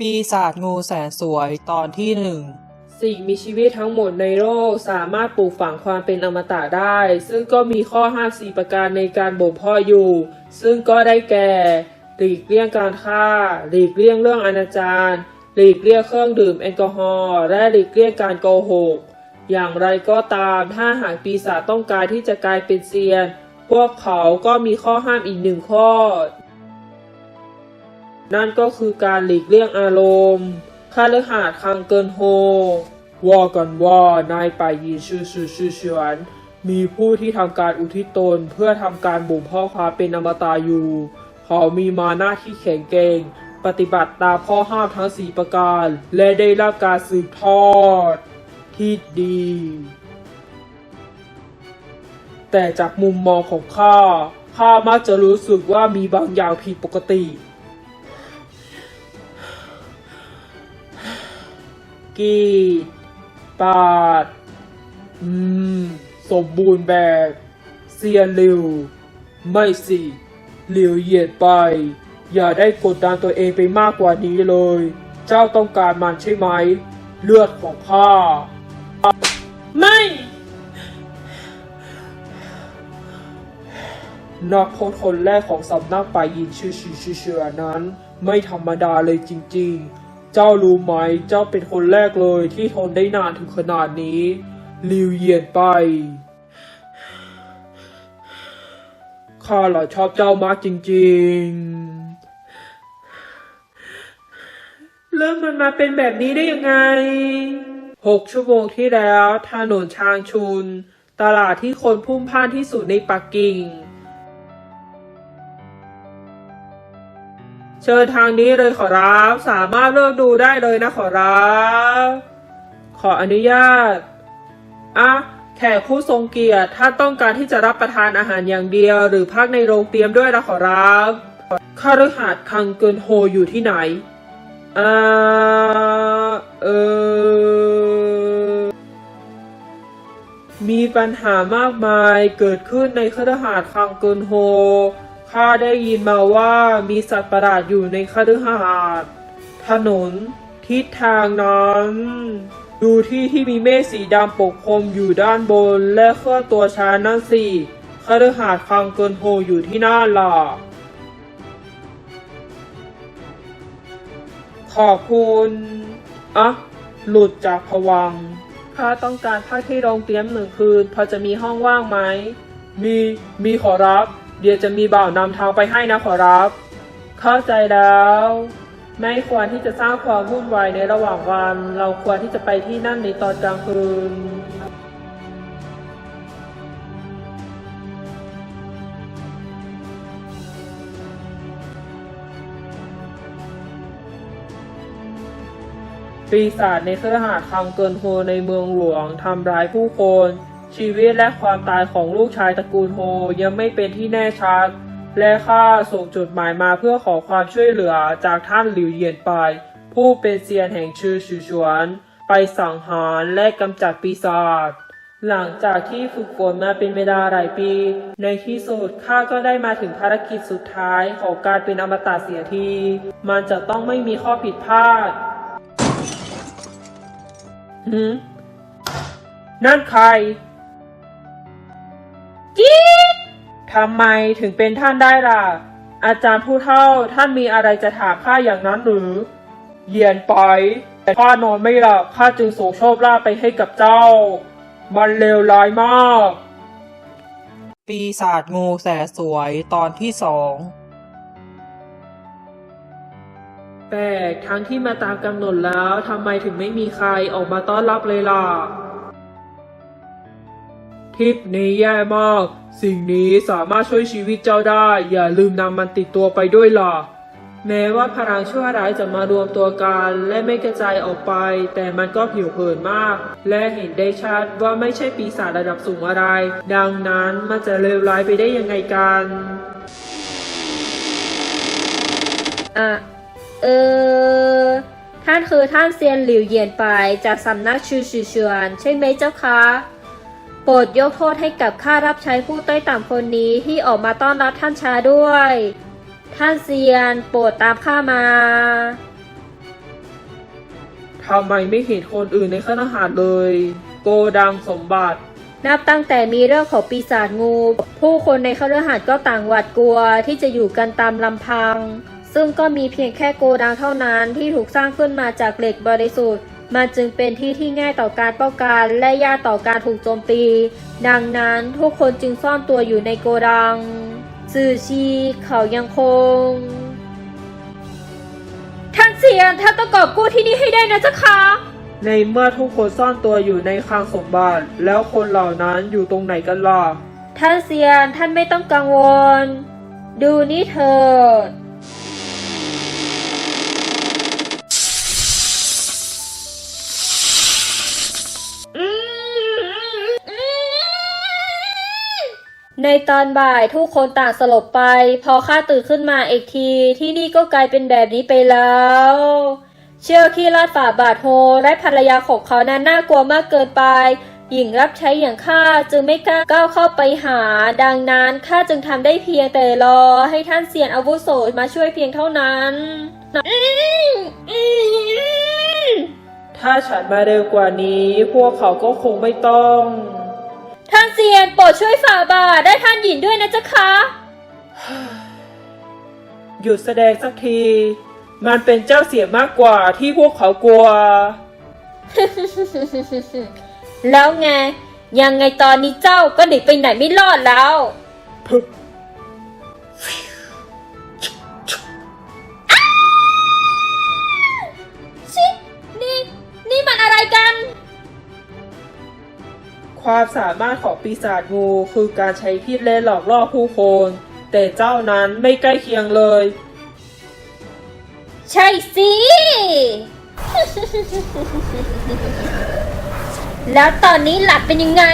ปีศาจงูแสนสวยตอนที่หนึ่งสิ่งมีชีวิตทั้งหมดในโลกสามารถปลูกฝังความเป็นอมตะได้ ซึ่งก็มีข้อห้ามสี่ประการในการบ่มเพาะอยู่ ซึ่งก็ได้แก่ หลีกเลี่ยงการฆ่า หลีกเลี่ยงเรื่องอนาจารหลีกเลี่ยงเครื่องดื่มแอลกอฮอล์และหลีกเลี่ยงการโกหก อย่างไรก็ตามถ้าหากปีศาจต้องการที่จะกลายเป็นเซียน พวกเขาก็มีข้อห้ามอีกหนึ่งข้อ นั่นก็คือการหลีกเลี่ยงอารมณ์คาลหาดคังเกินโฮว่ากันว่านายป่ายีชื่อชื่อชื่อเฉียนมีผู้ที่ทำการอุทิศตนเพื่อทำการบ่มพาะควาเป็นอมตะอยู่ เขามีมาหน้าที่แข็งแกร่งปฏิบัติตามข้อห้ามทั้งสี่ประการ และได้รับการสืบทอด ที่ดี แต่จากมุมมองของข้าข้ามักจะรู้สึกว่ามีบางอย่างผิดปกติ กีดปาด อืม สมบูรณ์แบบ เซียนลิว ไม่สิหลิวเหยียดไป อย่าได้กดดันตัวเองไปมากกว่านี้เลย เจ้าต้องการมันใช่ไหม เลือดของข้า ไม่ นักโทษคนแรกของสำนักปายินชื่อชื่อชื่อเชือนั้น ไม่ธรรมดาเลยจริง ๆ เจ้ารู้ไหมเจ้าเป็นคนแรกเลยที่ทนได้นานถึงขนาดนี้ลิวเยียนไป ข้าหล่ะชอบเจ้ามากจริงๆ เรื่องมันมาเป็นแบบนี้ได้ยังไง หกชั่วโมงที่แล้วถนนชางชุน ตลาดที่คนพลุ่งพล่านที่สุดในปักกิ่ง เชิญทางนี้เลยขอรับ สามารถเลือกดูได้เลยนะขอรับ ขออนุญาต อะ แขกผู้ทรงเกียรติ ถ้าต้องการที่จะรับประทานอาหารอย่างเดียว หรือพักในโรงเตรียมด้วยนะขอรับคาฤหาสน์คังเกินโฮอยู่ที่ไหน อ่า เออ มีปัญหามากมายเกิดขึ้นในคฤหาสน์คังเกินโฮ ข้าได้ยินมาว่ามีสัตว์ประหลาดอยู่ในคฤหาสน์ถนน ทิศทางนั้นดูที่ที่มีเมฆสีดำปกคลุมอยู่ด้านบน และเคลื่อนตัวช้านั่นสิคฤหาสน์คังเกินโฮอยู่ที่นั่นล่ะขอบคุณอะหลุดจากผวังค์ข้าต้องการพักที่โรงเตรียมหนึ่งคืน พอจะมีห้องว่างไหม มี มีขอรับ เดี๋ยวจะมีบ่าวนำทางไปให้นะขอรับ เข้าใจแล้ว ไม่ควรที่จะสร้างความวุ่นวายในระหว่างวัน เราควรที่จะไปที่นั่นในตอนกลางคืนปีศาจในเครือหาสน์คังเกินโฮในเมืองหลวงทำร้ายผู้คน ชีวิตและความตายของลูกชายตระกูลโฮยังไม่เป็นที่แน่ชัด และข้าส่งจดหมายมาเพื่อขอความช่วยเหลือจากท่านหลิวเยียนไป ผู้เป็นเซียนแห่งชื่อชือฉวน ไปสังหารและกำจัดปีศาจหลังจากที่ฝึกฝนมาเป็นเวลาหลายปี ในที่สุดข้าก็ได้มาถึงภารกิจสุดท้ายของการเป็นอมตะเสียที มันจะต้องไม่มีข้อผิดพลาดหืมนั่นใคร ทำไมถึงเป็นท่านได้ล่ะ อาจารย์ผู้เท่าท่านมีอะไรจะถามข้าอย่างนั้นหรือเยียนไปแต่ข้านอนไม่หลับข้าจึงส่งโชคลาภไปให้กับเจ้า มันเลวร้ายมาก ปีศาจงูแสนสวยตอนที่สองแปลกทั้งที่มาตามกำหนดแล้วทำไมถึงไม่มีใครออกมาต้อนรับเลยล่ะ ทริปนี้แย่มาก สิ่งนี้สามารถช่วยชีวิตเจ้าได้ อย่าลืมนำมันติดตัวไปด้วยล่ะ แม้ว่าพลังชั่วร้ายจะมารวมตัวกันและไม่กระจายออกไป แต่มันก็ผิวเผินมาก และเห็นได้ชัดว่าไม่ใช่ปีศาจระดับสูงอะไร ดังนั้นมันจะเลวร้ายไปได้ยังไงกันอะเออ ท่านคือท่านเซียนหลิวเยียนไปจากสำนักชื่อชื่อเฉวน ใช่ไหมเจ้าคะ โปรดยกโทษให้กับข้ารับใช้ผู้ต้อยต่ำคนนี้ที่ออกมาต้อนรับท่านช้าด้วย ท่านเซียนโปรดตามข้ามา ทำไมไม่เห็นคนอื่นในคณะหาดเลย โกดังสมบัติ นับตั้งแต่มีเรื่องของปีศาจงู ผู้คนในคฤหาสน์ก็ต่างหวาดกลัวที่จะอยู่กันตามลำพัง ซึ่งก็มีเพียงแค่โกดังเท่านั้นที่ถูกสร้างขึ้นมาจากเหล็กบริสุทธิ์ มันจึงเป็นที่ที่ง่ายต่อการป้องกันและยากต่อการถูกโจมตี ดังนั้นทุกคนจึงซ่อนตัวอยู่ในโกดังสื่อชีเขายังคง ท่านเสียนท่านต้องกอบกู้ที่นี่ให้ได้นะเจ้าคะในเมื่อทุกคนซ่อนตัวอยู่ในคลังสมบัติแล้วคนเหล่านั้นอยู่ตรงไหนกันล่ะ ท่านเซียนท่านไม่ต้องกังวล ดูนี่เถิด ตอนบ่ายทุกคนต่างสลบไป พอข้าตื่นขึ้นมาอีกที ที่นี่ก็กลายเป็นแบบนี้ไปแล้ว เชื่อขี้ลาดฝ่าบาทโฮและภรรยาของเขานั้นน่ากลัวมากเกินไป หญิงรับใช้อย่างข้าจึงไม่กล้าก้าวเข้าไปหา ดังนั้นข้าจึงทำได้เพียงแต่รอ ให้ท่านเซียนอาวุโสมาช่วยเพียงเท่านั้นถ้าฉันมาเร็วกว่านี้ พวกเขาก็คงไม่ต้อง ท่านเซียนโปรดช่วยฝ่าบาทได้ท่านหญิงด้วยนะจ๊ะคะ หยุดแสดงสักที มันเป็นเจ้าเสียมากกว่าที่พวกเขากลัว แล้วไง ยังไงตอนนี้เจ้าก็หนีไปไหนไม่รอดแล้วชิ ความสามารถของปีศาจงูคือการใช้พิษเล่นหลอกล่อผู้คน แต่เจ้านั้นไม่ใกล้เคียงเลย ใช่สิ แล้วตอนนี้หลับเป็นยังไง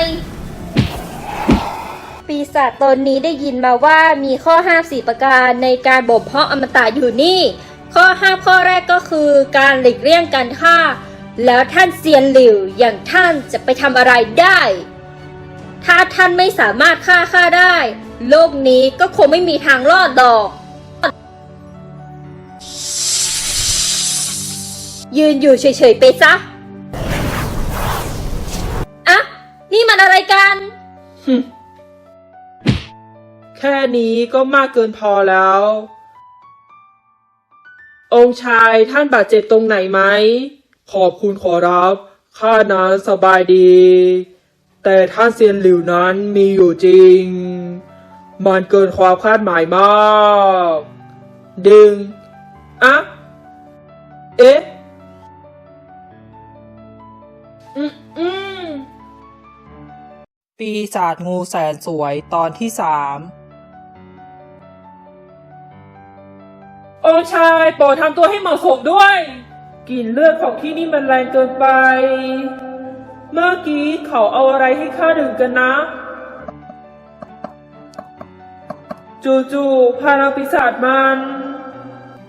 ปีศาจตนนี้ได้ยินมาว่ามีข้อห้ามสี่ประการในการบ่มเพาะอมตะอยู่นี่ ข้อห้ามข้อแรกก็คือการหลีกเลี่ยงการฆ่า แล้วท่านเซียนหลิวอย่างท่านจะไปทำอะไรได้ ถ้าท่านไม่สามารถฆ่าข้าได้ โลกนี้ก็คงไม่มีทางรอดหรอก ยืนอยู่เฉยๆไปซะอะนี่มันอะไรกัน แค่นี้ก็มากเกินพอแล้ว องค์ชายท่านบาดเจ็บตรงไหนไหม ขอบคุณขอรับ ข้านั้นสบายดี แต่ท่านเซียนหลิวนั้นมีอยู่จริง มันเกินความคาดหมายมาก ดึง อะ เอ๊ะ อืมอืมปีศาจงูแสนสวยตอนที่สามองค์ชายโปรดทำตัวให้เหมาะสมด้วย กลิ่นเลือดของที่นี่มันแรงเกินไป เมื่อกี้เขาเอาอะไรให้ข้าดื่มกันนะ จู่ๆพลังปีศาจมัน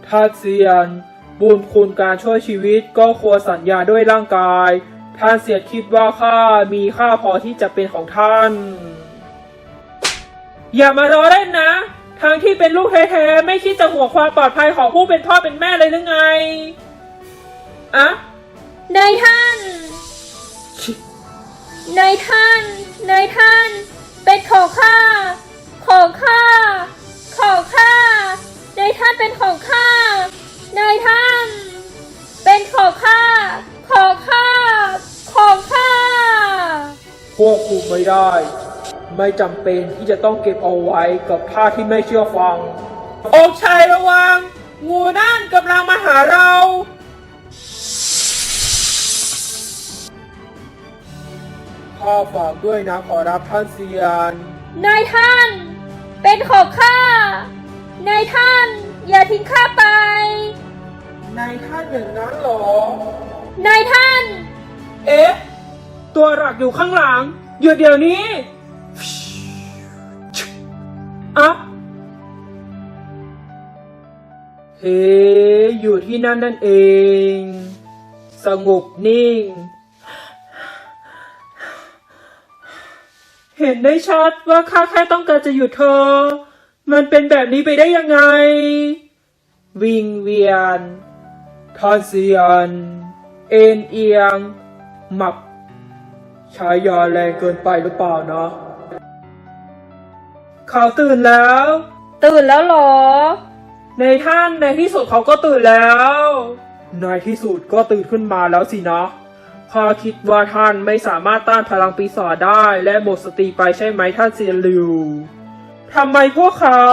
ทัดเซียน บุญคุณการช่วยชีวิตก็ควรสัญญาด้วยร่างกาย ท่านเสียดคิดว่าข้ามีค่าพอที่จะเป็นของท่าน อย่ามาล้อเล่นนะทางที่เป็นลูกแท้ๆ ไม่คิดจะห่วงความปลอดภัยของผู้เป็นพ่อเป็นแม่เลยหรือไง อะนายท่านชินายท่าน นายท่าน เป็นของข้า ของข้า ของข้า นายท่านเป็นของข้า นายท่าน เป็นของข้า ของข้า ของข้าควบคุมไม่ได้ ไม่จำเป็นที่จะต้องเก็บเอาไว้กับท่าที่ไม่เชื่อฟังอกชายระวัง งูนั่นกำลังมาหาเรา ข้าฝากด้วยนะขอรับท่านเซียน นายท่าน เป็นของข้า นายท่าน อย่าทิ้งข้าไปในท่านอย่างนั้นเหรอ นายท่าน เอ๊ะ ตัวหลักอยู่ข้างหลังหยุดเดี๋ยวนี้อะเฮ้อยู่ที่นั่นนั่นเอง สงบนิ่ง เห็นได้ชัดว่าข้าแค่ต้องการจะหยุดเธอ มันเป็นแบบนี้ไปได้ยังไง วิงเวียนทอนเซียน เอ็นเอียง หมักใช้ยาแรงเกินไปหรือเปล่านะเขาตื่นแล้ว ตื่นแล้วเหรอ ในท่านในที่สุดเขาก็ตื่นแล้ว ในที่สุดก็ตื่นขึ้นมาแล้วสินะ ข้าคิดว่าท่านไม่สามารถต้านพลังปีศาจได้และหมดสติไปใช่ไหมท่านเซียนลิวทำไมพวกเขา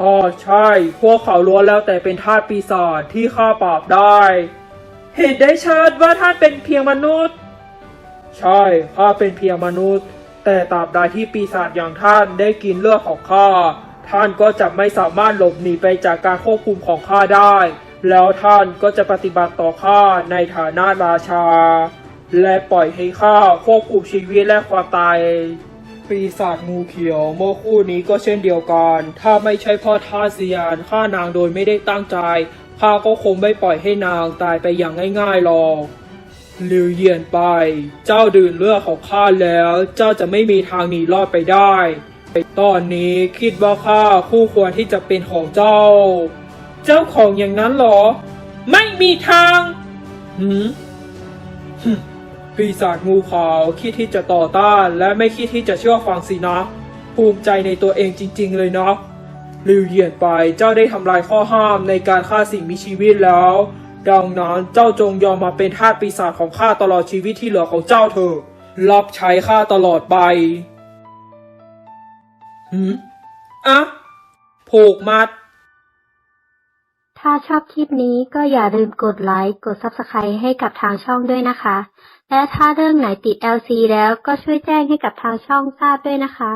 อ๋อใช่ พวกเขาล้วนแล้วแต่เป็นทาสปีศาจที่ข้าปราบได้ เห็นได้ชัดว่าท่านเป็นเพียงมนุษย์ ใช่ข้าเป็นเพียงมนุษย์ แต่ตราบใดที่ปีศาจอย่างท่านได้กินเลือดของข้าท่านก็จะไม่สามารถหลบหนีไปจากการควบคุมของข้าได้ แล้วท่านก็จะปฏิบัติต่อข้าในฐานะราชา และปล่อยให้ข้าควบคุมชีวิตและความตายปีศาจงูเขียวเมื่อคู่นี้ก็เช่นเดียวกัน ถ้าไม่ใช่พ่อท่าเซียนฆ่านางโดยไม่ได้ตั้งใจข้าก็คงไม่ปล่อยให้นางตายไปอย่างง่ายๆหรอกลิวเยียนไป เจ้าดื่มเลือดของข้าแล้ว เจ้าจะไม่มีทางหนีรอดไปได้ ตอนนี้คิดว่าข้าคู่ควรที่จะเป็นของเจ้า เจ้าของอย่างนั้นเหรอ ไม่มีทางหืมฮึ่มปีศาจงูขาวคิดที่จะต่อต้านและไม่คิดที่จะเชื่อฟังสินะ ภูมิใจในตัวเองจริง ๆ เลยนะลิวเหยียนไปเจ้าได้ทำลายข้อห้ามในการฆ่าสิ่งมีชีวิตแล้ว ดังนั้นเจ้าจงยอมมาเป็นทาสปีศาจของข้าตลอดชีวิตที่เหลือของเจ้าเถอะรับใช้ข้าตลอดไปหืมอะผูกมัด ถ้าชอบคลิปนี้ก็อย่าลืมกดไลค์ กด Subscribe ให้กับทางช่องด้วยนะคะ และถ้าเรื่องไหนติด LC แล้วก็ช่วยแจ้งให้กับทางช่องทราบด้วยนะคะ